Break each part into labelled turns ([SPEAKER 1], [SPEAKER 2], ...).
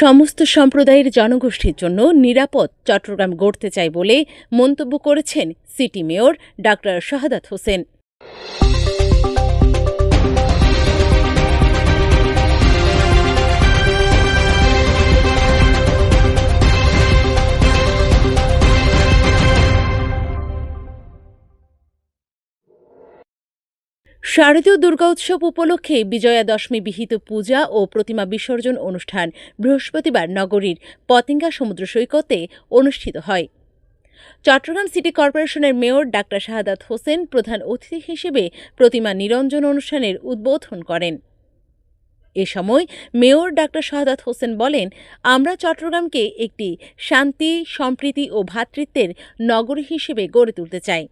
[SPEAKER 1] সমস্ত সম্প্রদায়ের জনগোষ্ঠীর জন্য নিরাপদ চট্টগ্রাম গড়তে চাই বলে মন্তব্য করেছেন city mayor doctor Shahadat Hossain. শারদীয় দুর্গা উৎসব উপলক্ষে বিজয়া দশমী বিহিত পূজা ও প্রতিমা বিসর্জন অনুষ্ঠান বৃহস্পতিবার নগরীর পতেঙ্গা সমুদ্র সৈকতে অনুষ্ঠিত হয়। চট্টগ্রাম সিটি কর্পোরেশনের মেয়র ডাক্তার শাহাদাত হোসেন প্রধান অতিথি হিসেবে প্রতিমা নিরঞ্জন অনুষ্ঠানের উদ্বোধন করেন। এ সময় মেয়র ডাক্তার শাহাদাত হোসেন বলেন, আমরা চট্টগ্রামকে একটি শান্তি, সম্প্রীতি ও ভ্রাতৃত্বের নগরী হিসেবে গড়ে তুলতে চাই।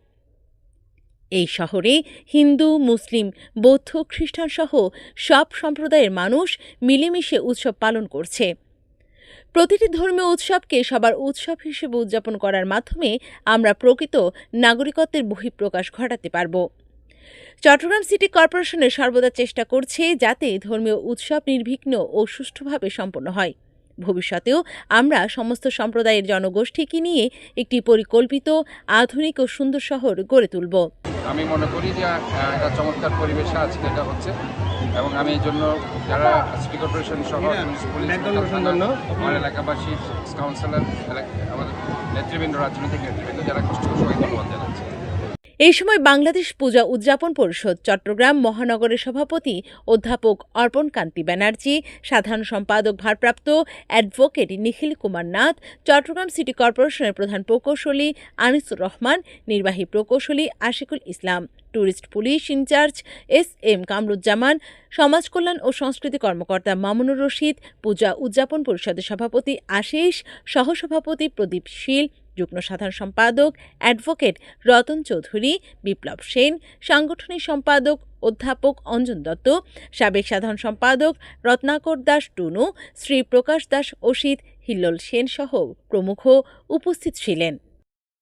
[SPEAKER 1] এই শহরে হিন্দু, মুসলিম, বৌদ্ধ, খ্রিস্টান সহ সব সম্প্রদায়ের মানুষ মিলেমিশে উৎসব পালন করছে। প্রতিটি ধর্মীয় উৎসবকে সবার উৎসব হিসেবে উদযাপন করার মাধ্যমে আমরা প্রকৃত নাগরিকত্বের বহিঃপ্রকাশ ঘটাতে পারব। চট্টগ্রাম সিটি কর্পোরেশনের সর্বদা চেষ্টা করছে যাতে ধর্মীয় উৎসব নির্বিঘ্ন ও সুষ্ঠুভাবে সম্পন্ন হয়। ভবিষ্যতেও আমরা সমস্ত সম্প্রদায়ের জনগোষ্ঠীকে নিয়ে একটি পরিকল্পিত আধুনিক ও সুন্দর শহর গড়ে তুলব।
[SPEAKER 2] আমি মনে করি যে একটা চমৎকার পরিবেশে আজকে এটা হচ্ছে এবং আমি এই জন্য যারা সিটি কর্পোরেশন সহ পুলিশ আমার এলাকাবাসী কাউন্সিলর আমাদের নেতৃবৃন্দ রাজনৈতিক নেতৃবৃন্দ যারা কষ্ট করে সবাই ধন্যবাদ জানাচ্ছি।
[SPEAKER 1] এই সময় বাংলাদেশ পূজা উদযাপন পরিষদ, চট্টগ্রাম মহানগরের সভাপতি অধ্যাপক অর্পণ কান্তি ব্যানার্জি, সাধারণ সম্পাদক ভারপ্রাপ্ত অ্যাডভোকেট নিখিল কুমার নাথ, চট্টগ্রাম সিটি কর্পোরেশনের প্রধান প্রকৌশলী আনিসুর রহমান, নির্বাহী প্রকৌশলী Ashikul Islam, tourist police incharge S M Kamruzzaman, সমাজ কল্যাণ ও সংস্কৃতি কর্মকর্তা মামুনুর রশিদ, পূজা উদযাপন পরিষদের সভাপতি আশিস, সহসভাপতি প্রদীপ শীল যুগ্ম সাধারণ সম্পাদক, অ্যাডভোকেট রতন চৌধুরী, বিপ্লব সেন, সাংগঠনিক সম্পাদক অধ্যাপক অঞ্জন দত্ত, সাবেক সাধারণ সম্পাদক রত্নাকর দাস টুনু শ্রী প্রকাশ দাস অসিত, হিল্লোল সেন সহ প্রমুখ উপস্থিত ছিলেন।